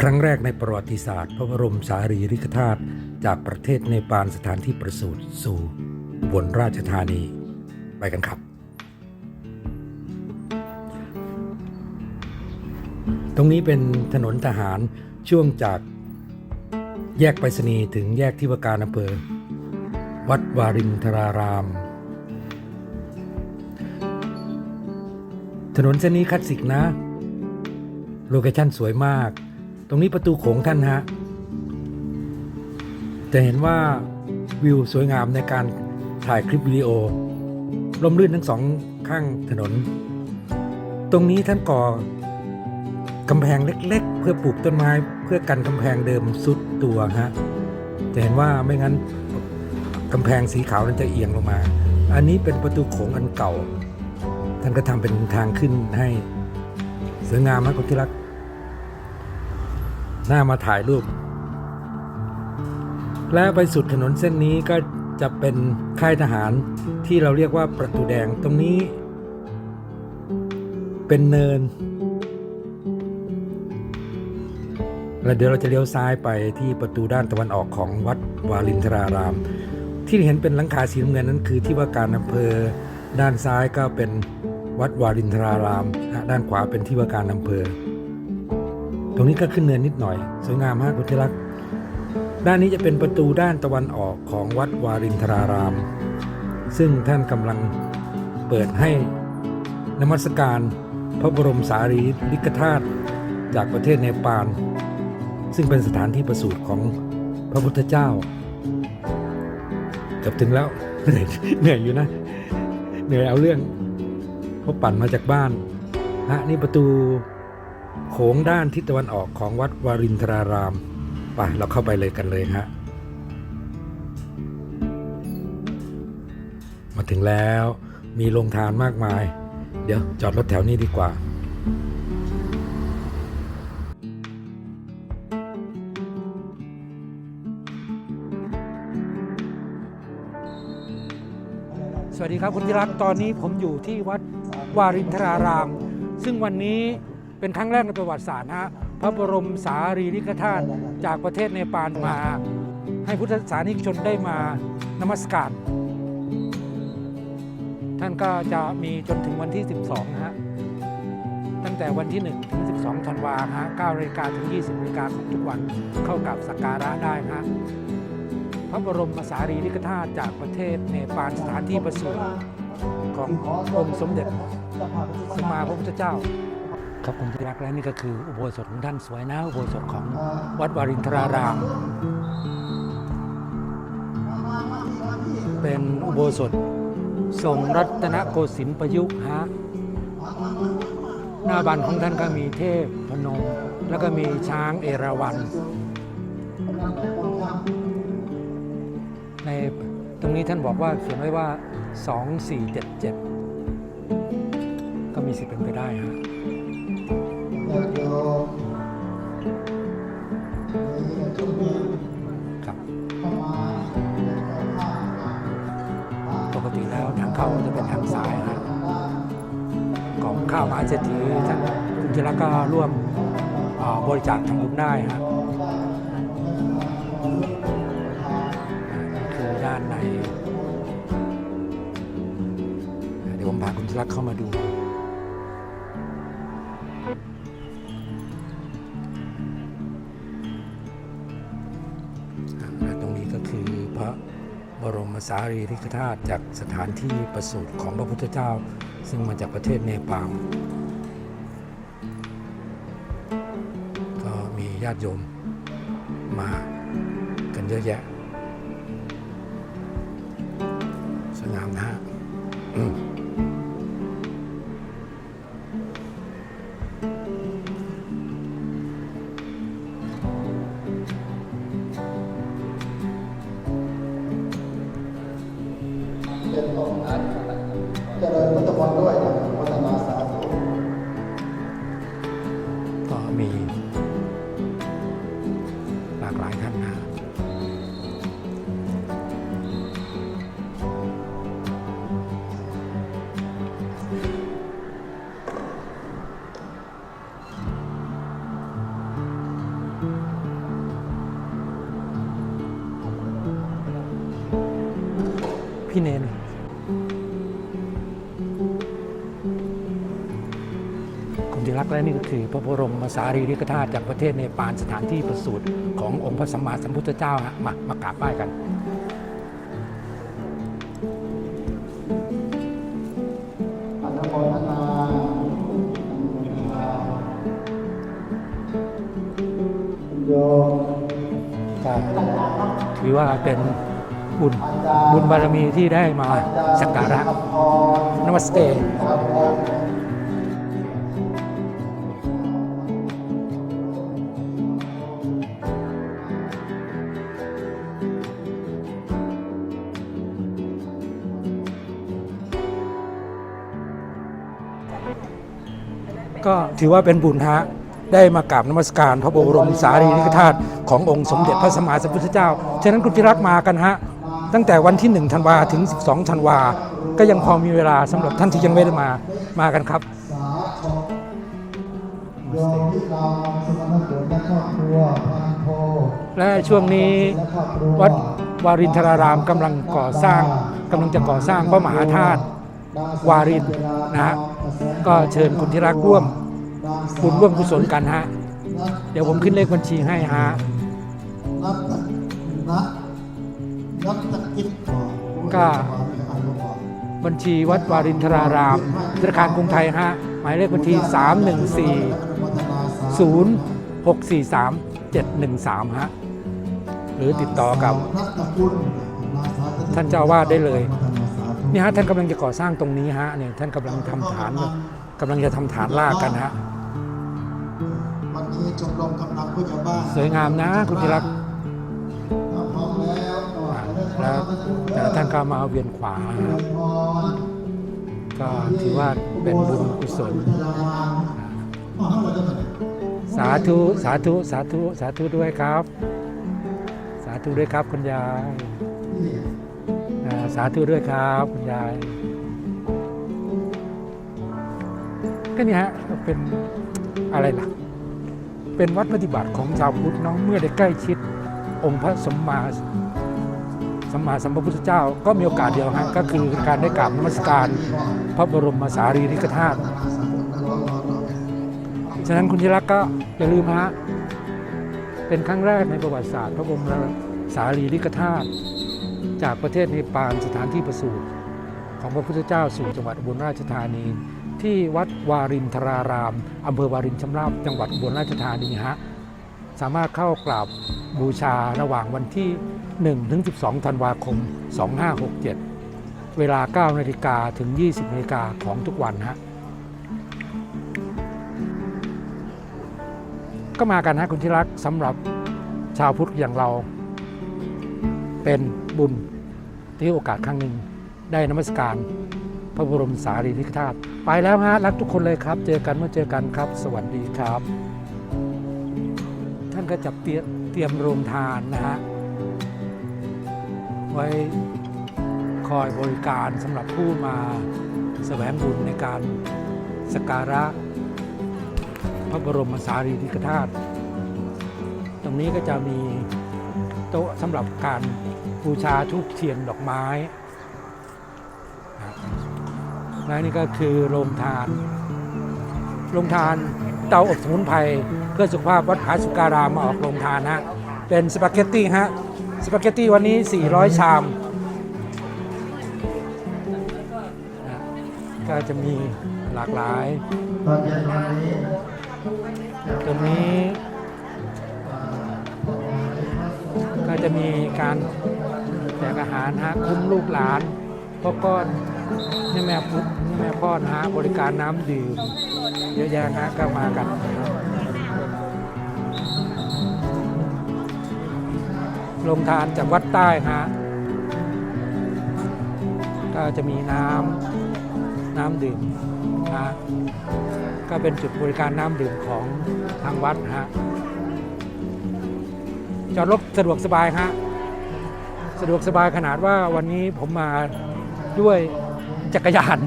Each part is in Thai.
ครั้งแรกในประวัติศาสตร์ พระบรมสารีริกธาตุจากประเทศเนปาลสถานที่ประสูติสู่บนราชธานี ไปกันครับ ตรงนี้เป็นถนนทหารช่วงจากแยกไปรษณีย์ถึงแยกที่วาการอำเภอ วัดวารินทราราม ถนนเส้นนี้คลาสสิกนะ โลเคชั่นสวยมาก รงนี้ประตูโขงท่านฮะ จะเห็นว่าวิวสวยงามในการถ่ายคลิปวิดีโอลมลื่นทั้งสองข้างถนน ตรงนี้ท่านก่อกำแพงเล็ก ๆ เพื่อปลูกต้นไม้เพื่อกันกำแพงเดิมสุดตัวฮะจะเห็นว่าไม่งั้นกำแพงสีขาวนั้นจะเอียงลงมา อันนี้เป็นประตูโขงอันเก่า ท่านก็ทำเป็นทางขึ้นให้สวยงามมากคุณที่รัก น้ามาถ่ายรูป และไปสุดถนนเส้นนี้ก็จะเป็นค่ายทหารที่เราเรียกว่าประตูแดงตรงนี้ เป็นเนิน แล้วเดี๋ยวเราจะเลี้ยวซ้ายไปที่ประตูด้านตะวันออกของวัดวาลินทราราม ที่เห็นเป็นหลังคาสีน้ำเงินนั้นคือที่ว่าการอำเภอ ด้านซ้ายก็เป็นวัดวารินทราราม ด้านขวาเป็นที่ว่าการอำเภอ ตรงนี้ก็ขึ้นเนินนิดหน่อย สวยงามมากคุณที่รัก ด้านนี้จะเป็นประตูด้านตะวันออกของวัดวารินทราราม ซึ่งท่านกำลังเปิดให้นมัสการพระบรมสารีริกธาตุจากประเทศเนปาลซึ่งเป็นสถานที่ประสูติของพระพุทธเจ้าเกือบถึงแล้วเหนื่อยเหนื่อยอยู่นะ เหนื่อยเอาเรื่องเพราะปั่นมาจากบ้านฮะนี่ประตู โขงด้านทิศตะวันออกของวัดวารินทรารามไปเราเข้าไปเลยกันเลยฮะมาถึงแล้วมีโรงทานมากมาย เดี๋ยวจอดรถแถวนี้ดีกว่าสวัสดีครับคุณธิรักตอนนี้ผมอยู่ที่วัดวารินทราราม ซึ่งวันนี้ เป็นครั้งแรกในประวัติศาสตร์นะฮะพระบรมสารีริกธาตุจากประเทศเนปาลมา ให้พุทธศาสนิกชนได้มานมัสการ ท่านก็จะมีจนถึงวันที่ 12 นะฮะ ตั้งแต่วันที่ 1 ถึง 12 ธันวาฮะ9นาฬิกาถึง 20นาฬิกาของทุกวันเข้ากับสักการะได้ฮะพระบรมสารีริกธาตุจากประเทศเนปาลสถานที่ประสูติขององค์สมเด็จสมมาพระพุทธเจ้า ครับคุณที่รักและนี่ก็คืออุโบสถของท่านสวยนะอุโบสถของวัดวารินทราราม เป็นอุโบสถทรงรัตนโกสินทร์ประยุกต์ฮะหน้าบันของท่านก็มีเทพพนม แล้วก็มีช้างเอราวัณในตรงนี้ท่านบอกว่าเขียนไว้ว่า 2477 ก็มีสิทธิ์เป็นไปได้ฮะ เข้าจะเป็นทางซ้ายนะของข้าวมหาเศรษฐีท่านคุณจิรักก็ร่วมบริจาคทำบุญได้ฮะนี่คือด้านใน เดี๋ยวผมพาคุณจิรักเข้ามาดู มสารีริกธาตุจากสถานที่ประสูติของพระพุทธเจ้า ซึ่งมาจากประเทศเนปาลก็มีญาติโยมมากันเยอะแยะสวยงามนะฮะ มีหลากหลายท่านนะพี่เนร คุณที่รักและนี่ก็คือพระบรมสารีริกธาตุจากประเทศเนปาลสถานที่ประสูติขององค์พระสัมมาสัมพุทธเจ้าฮะมามากราบไหว้กันอนุโมทนาโยมก็ถือว่าเป็นบุญบุญบารมีที่ได้มาสักการะนมัสเต ก็ถือว่าเป็นบุญฮะได้มากราบนมัสการพระบรมสารีริกธาตุขององค์สมเด็จพระสัมมาสัมพุทธเจ้า ฉะนั้นคุณที่รักมากันฮะ ตั้งแต่วันที่1ธันวาถึง 12ธันวา ก็ยังพอมีเวลาสำหรับท่านที่ยังไม่ได้มามากันครับและช่วงนี้ววัดวารินทรารามกำลังก่อสร้างกำลังจะก่อสร้างพระมหาธาตุวารินนะฮะ ก็เชิญคุณที่รักร่วมบุญร่วมกุศลกันฮะ เดี๋ยวผมขึ้นเลขบัญชีให้ฮะก็บัญชีวัดวารินทรารามธนาคารกรุงไทยฮะ หมายเลขบัญชี 314 0643 713 ฮะ หรือติดต่อกับ ท่านเจ้าวาสได้เลย นี่ฮะ ท่านกำลังจะก่อสร้างตรงนี้ฮะเนี่ยท่านกำลังทำฐาน กำลังจะทำฐานลากกันฮะวันนี้ชมรมกำลังผู้ใหญ่บ้านสวยงามนะคุณที่รักถ้าพร้อมแล้วก็แล้วแต่ละท่านก็มาเอาเวียนขวานะครับพรก็ถือว่าเป็นบุญกุศลอ๋อเราจะมาสาธุสาธุสาธุสาธุด้วยครับ สาธุด้วยครับคุณยายอ่าสาธุด้วยครับคุณยาย ก็เนี่ยฮะเป็นอะไรล่ะ เป็นวัดปฏิบัติของชาวพุทธเน้องเมื่อได้ใกล้ชิดองค์พระสมมาสัมมาสัมพุทธเจ้าก็มีโอกาสเดียวฮะก็คือการได้กราบนมัสการพระบรมสารีริกธาตุฉะนั้นคุณที่รักก็อย่าลืมฮะเป็นครั้งแรกในประวัติศาสตร์ พระบรมสารีริกธาตุจากประเทศเนปาลสถานที่ประสูติของพระพุทธเจ้าสู่จังหวัดอุบลราชธานี ที่วัดวารินทรารามอำเภอวารินชำราบจังหวัดอุบลราชธานีฮะสามารถเข้ากราบบูชาระหว่างวันที่ 1 ถึง 12 ธันวาคม 2567 เวลา 9 นาฬิกาถึง 20 นาฬิกาของทุกวันฮะก็มากันนะคุณที่รักสำหรับชาวพุทธอย่างเรา เป็นบุญที่โอกาสครั้งหนึ่งได้นมัสการ พระบรมสารีริกธาตุไปแล้วฮะรักทุกคนเลยครับ เจอกันเมื่อเจอกันครับ สวัสดีครับ ท่านก็จับเตรียมเตรียมโรงทานนะฮะไว้คอยบริการสำหรับผู้มาแสวงบุญในการสการะ พระบรมสารีริกธาตุตรงนี้ก็จะมีโต๊ะสำหรับการบูชาทูปเทียนดอกไม้ และนี่ก็คือโรงทานโรงทานเตาอบสมุนไพรเพื่อสุขภาพวัดผาสุการามมาออกโรงทานฮะเป็นสปาเกตตี้ฮะสปาเกตตี้วันนี้ 400 ชาม ก็จะมีหลากหลายตอนเย็นวันนี้ตรงนี้ ก็จะมีการแจกอาหารฮะคุ้มลูกหลานพ่อก้อน นี่แม่พุทธนี่แม่พ่อนะฮะบริการน้ำดื่มเยอะแยะฮะก็มากันลงทานจากวัดใต้ฮะก็จะมีน้ำน้ำดื่มนะก็เป็นจุดบริการน้ำดื่มของทางวัดฮะจอดรถสะดวกสบายฮะสะดวกสบายขนาดว่าวันนี้ผมมาด้วย จักรยาน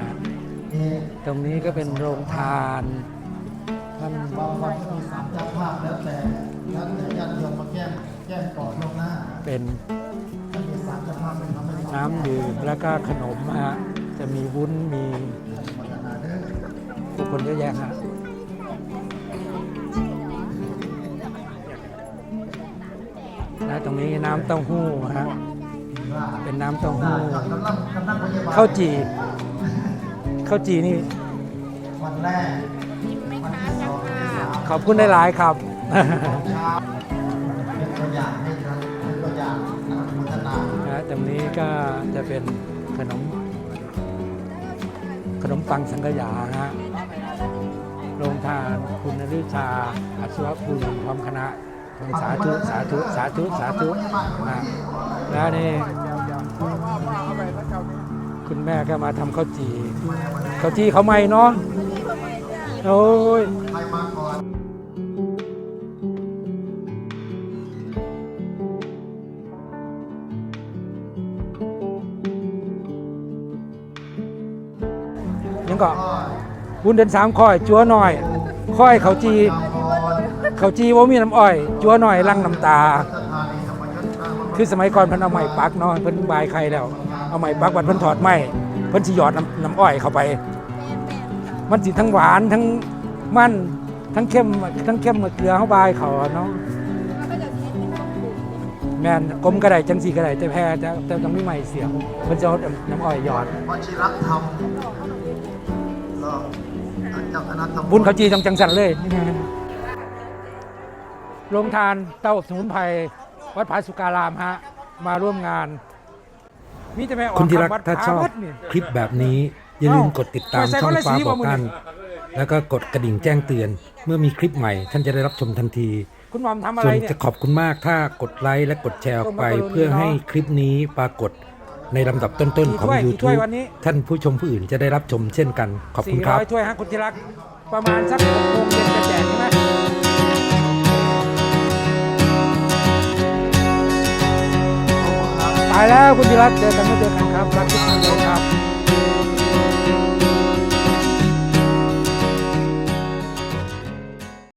นะตรงนี้ก็เป็นโรงทานท่านบางวันก็มีสามเจ้าภาพแล้วแต่แล้วแต่ญาติโยมมาแก้มแก้มก่อนล่วงหน้าเป็นมีสารสภาพเป็นธรรมชาติน้ำดื่มแล้วก็ขนมฮะจะมีวุ้นมีพัฒนาเด้อผู้คนเยอะแยะฮะและตรงนี้น้ำเต้าหู้ฮะว่า เป็นน้ำเต้าหู้กำลังกำลังพยาบาลข้าวจี่ข้าวจี่นี่วันแรกวันที่สองที่สามขอบคุณหลายๆครับเช้าเป็นตัวอย่างให้ท่านเป็นตัวอย่างนะครับพัฒนานะตรงนี้ก็จะเป็นขนม ขนมปังสังขยาฮะโรงทานคุณนฤชาอัศวภูมิพร้อมคณะ สาธุสาธุสาธุสาธุนะแล้วนี่คุณแม่ก็มาทำข้าวจี่ข้าวจี่เขาไม่เนาะโอ้ยใครมาก่อนยังก็บุญเดินสามค่อยจัวหน่อยค่อยเขาวจี เขาวจีว่ามีน้ำอ้อย จัวหน่อยลังน้ำตาสถานีธรรมยุทธ์คือสมัยก่อนเพิ่นเอาไม้ปักเนาะเพิ่นบายใครแล้ว เอาไม้ปักวันเพิ่นถอดไม้เพิ่นสิหยอดน้ำน้ำอ้อยเข้าไป มันสิทั้งหวานทั้งมันทั้งเข้มทั้งเข้มกับเกลือเฮาบายเขาอะเนาะแม่นกลมก็ได้จังสีก็ได้แต่แพ้จะแต่ต้องมีไม้เสียงเพิ่นจะเอาน้ำอ้อยหยอดวชิรธรรมก็เจ้าคณะตำบุญเขาจีจังจังสันเลย โรงทานเต้าสมุนไพรวัดผาสุการามฮะ มาร่วมงานมีแต่แม่ออกคุณที่รักวัดถ้าชอบผวัดนี่ คลิปแบบนี้ อย่าลืมกดติดตามใส่ช่องคนละฟ้าสีบอกบ่มึงกันนี่แล้วก็กดกระดิ่งแจ้งเตือน เมื่อมีคลิปใหม่ ท่านจะได้รับชมทันที คุณหมอมทำอะส่ไรวนเนี่ย จะขอบคุณมากถ้ากดไลค์และกดแชร์ออกไปส่งมาเพื่อให้คลิปนี้ปรากฏในลำดับต้นๆ ของ กี่ถ้วยกี่ถ้วย YouTube วันนี้ ท่านผู้ชมผู้อื่นจะได้รับชมเช่นกัน ขอบคุณครับ400ถ้วยฮะคุณที่รัก ประมาณสักหกโมงเย็นจะแจกใช่ไหม แล้วคุณพิรักเจอกันไม่เจอกันครับรักทุกท่านเลยครับ